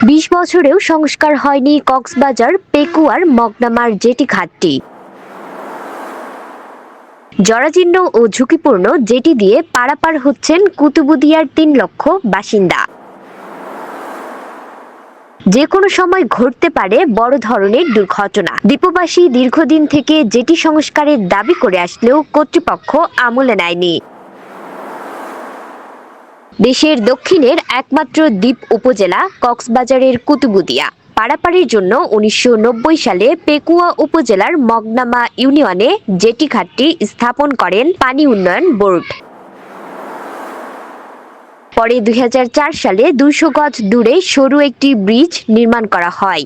বিশ বছরেও সংস্কার হয়নি কক্সবাজার, পেকুয়ার, মগনামার জেটি ঘাটটি। জরাজীর্ণ ও ঝুঁকিপূর্ণ জেটি দিয়ে পারাপার হচ্ছেন কুতুবুদিয়ার তিন লক্ষ বাসিন্দা। যে কোনো সময় ঘটতে পারে বড় ধরনের দুর্ঘটনা। দ্বীপবাসী দীর্ঘদিন থেকে জেটি সংস্কারের দাবি করে আসলেও কর্তৃপক্ষ আমলে নেয়নি। দেশের দক্ষিণের একমাত্র দ্বীপ উপজেলা কক্সবাজারের কুতুবুদিয়া। পারাপারের জন্য উনিশশো নব্বই সালে পেকুয়া উপজেলার মগনামা ইউনিয়নে জেটি ঘাটটি স্থাপন করেন পানি উন্নয়ন বোর্ড। পরে দুই হাজার চার সালে দুশো গজ দূরে সরু একটি ব্রিজ নির্মাণ করা হয়।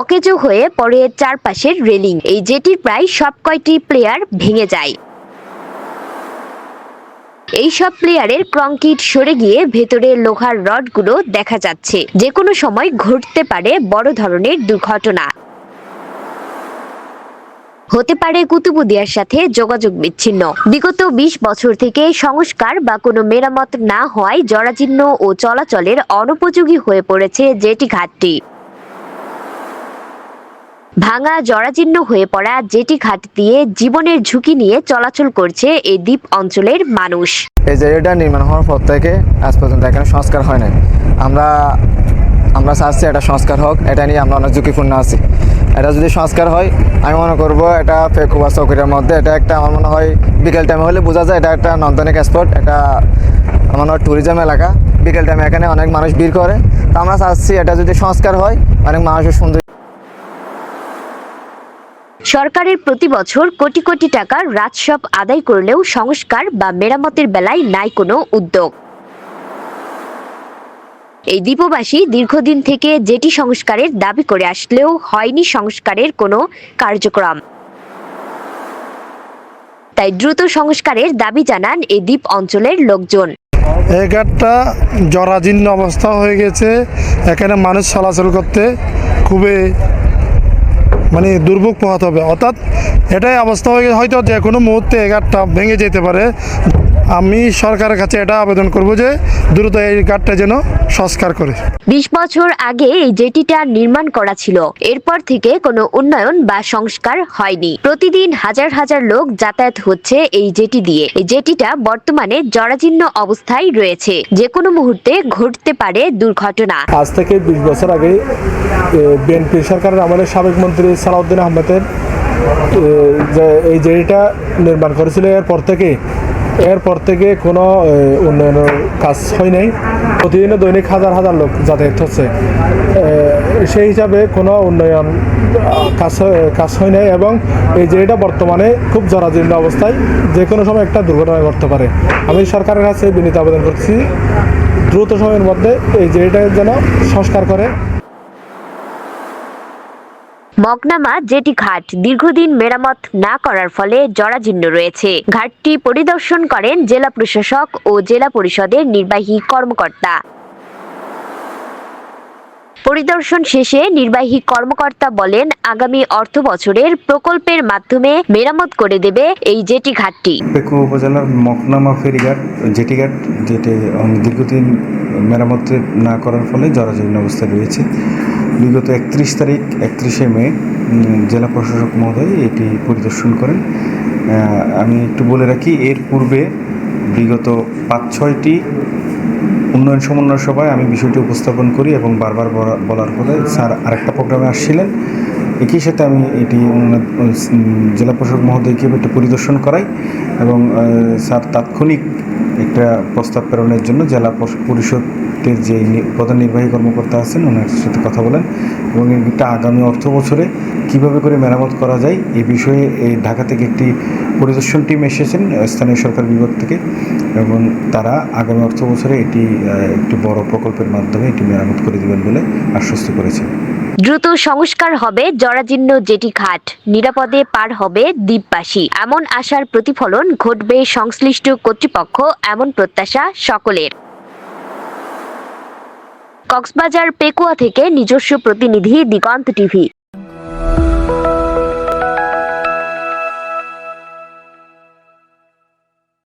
অকেজো হয়ে পরে চারপাশের রেলিং। এই জেটির প্রায় সব কয়টি প্লেয়ার ভেঙে যায়। এই সব প্লেয়ারের কংক্রিট সরে গিয়ে ভেতরে লোহার রডগুলো দেখা যাচ্ছে। যে কোনো সময় ঘটতে পারে বড় ধরনের দুর্ঘটনা। হতে পারে কুতুবুদিয়ার সাথে যোগাযোগ বিচ্ছিন্ন। বিগত ২০ বছর থেকে সংস্কার বা কোনো মেরামত না হওয়ায় জরাজীর্ণ ও চলাচলের অনুপযোগী হয়ে পড়েছে জেটি ঘাটটি ভাঙা জরাজীর্ণ হয়ে পড়া জেটি ঘাট দিয়ে জীবনের ঝুঁকি নিয়ে চলাচল করছে এই দ্বীপ অঞ্চলের মানুষ। এই জায়গাটা নির্মাণ হওয়ার পর থেকে আজ পর্যন্ত এখানে সংস্কার হয় নাই। আমরা আমরা চাচ্ছি এটা সংস্কার হোক, এটা নিয়ে আমরা অনেক ঝুঁকিপূর্ণ আছি। এটা যদি সংস্কার হয়, আমি মনে করব এটা ফেকুয়া চৌকিটার মধ্যে এটা একটা আমার মনে হয় বিকেল টাইমে হলে বোঝা যায় এটা একটা নন্দনিক স্পট এটা আমার মনে হয় ট্যুরিজম এলাকা। বিকেল টাইমে এখানে অনেক মানুষ ভিড় করে। তো আমরা চাচ্ছি এটা যদি সংস্কার হয়, অনেক মানুষের সুন্দর সরকারের প্রতি বছর কোটি কোটি টাকার রাজস্ব আদায় করলেও সংস্কার বা মেরামতের বেলায় নাই কোনো উদ্যোগ। এই দ্বীপবাসী দীর্ঘদিন থেকে জেটি সংস্কারের দাবি করে আসলেও হয়নি সংস্কারের কোনো কার্যক্রম। তাই দ্রুত সংস্কারের দাবি জানান এই দ্বীপ অঞ্চলের লোকজন। এই ঘাটটা জরাজীর্ণ অবস্থা হয়ে গেছে। এখানে মানুষ চলাচল করতে খুবই মানে দুর্ভোগ পোহাতে হবে। অর্থাৎ এটাই অবস্থা হয়ে হয়তো যে কোনো মুহূর্তে এগারটা ভেঙে যেতে পারে। আমি সরকারের কাছে এটা আবেদন করব যে দ্রুত এই ঘাটটা যেন সংস্কার করে। বিশ বছর আগে এই জেটিটা নির্মাণ করা ছিল। এরপর থেকে কোনো উন্নয়ন বা সংস্কার হয়নি। প্রতিদিন হাজার হাজার লোক যাতায়াত হচ্ছে এই জেটি দিয়ে। এই জেটিটা বর্তমানে জরাজীর্ণ অবস্থায় রয়েছে। যে কোনো মুহূর্তে ঘটতে পারে দুর্ঘটনা। আজ থেকে বিশ বছর আগে বিএনপি সরকারের আমাদের সাবেক মন্ত্রী সালাউদ্দিন আহমেদের যে এই জেডিটা নির্মাণ করেছিল এরপর থেকে এরপর থেকে কোনো উন্নয়নের কাজ হয় নাই। প্রতিদিনে দৈনিক হাজার হাজার লোক যাতায়াত হচ্ছে। সেই হিসাবে কোনো উন্নয়ন কাজ কাজ হয় নাই এবং এই জেডিটা বর্তমানে খুব জরাজীর্ণ অবস্থায়, যে কোনো সময় একটা দুর্ঘটনা ঘটতে পারে। আমি সরকারের কাছে বিনীত আবেদন করছি, দ্রুত সময়ের মধ্যে এই জেডিটা যেন সংস্কার করে মগনামা জেটি ঘাট দীর্ঘদিন মেরামত না করার ফলে জরাজীর্ণ রয়েছে। ঘাটটি পরিদর্শন করেন জেলা প্রশাসক ও জেলা পরিষদের নির্বাহী কর্মকর্তা। পরিদর্শন শেষে নির্বাহী কর্মকর্তা বলেন, আগামী অর্থ বছরের প্রকল্পের মাধ্যমে মেরামত করে দেবে এই জেটি ঘাটটি। পেকু উপজেলার মকনামা ফেরিঘাট জেটিঘাট যেটি দীর্ঘদিন মেরামত না করার ফলে জরাজীর্ণ অবস্থায় রয়েছে। বিগত একত্রিশ তারিখ, একত্রিশে মে জেলা প্রশাসক মহোদয় এটি পরিদর্শন করেন। আমি একটু বলে রাখি, এর পূর্বে বিগত পাঁচ, ছয়টি উন্নয়ন সমন্বয় সভায় আমি বিষয়টি উপস্থাপন করি এবং বারবার বলা- বলার ফলে স্যার আরেকটা প্রোগ্রামে আসছিলেন। একই সাথে আমি এটি জেলা প্রশাসক মহোদয়কে একটু পরিদর্শন করাই এবং স্যার তাৎক্ষণিক একটা প্রস্তাব প্রেরণের জন্য জেলা পশ- পরিষদের যে প্রধান নির্বাহী কর্মকর্তা আছেন, ওনার সাথে কথা বলেন এবং এটা আগামী অর্থ বছরে কীভাবে করে মেরামত করা যায় এ বিষয়ে এই ঢাকা থেকে একটি পরিদর্শন টিম এসেছেন স্থানীয় সরকার বিভাগ থেকে এবং তারা আগামী অর্থ বছরে এটি একটি বড় প্রকল্পের মাধ্যমে এটি মেরামত করে দেবেন বলে আশ্বস্ত করেছেন। দ্রুত সংস্কার হবে জরাজীর্ণ জেটি ঘাট, নিরাপদে পার হবে দ্বীপবাসী। এমন আশার প্রতিফলন ঘটবে সংশ্লিষ্ট কর্তৃপক্ষ, এমন প্রত্যাশা সকলের। কক্সবাজার পেকুয়া থেকে নিজস্ব প্রতিনিধি দিগন্ত টিভি।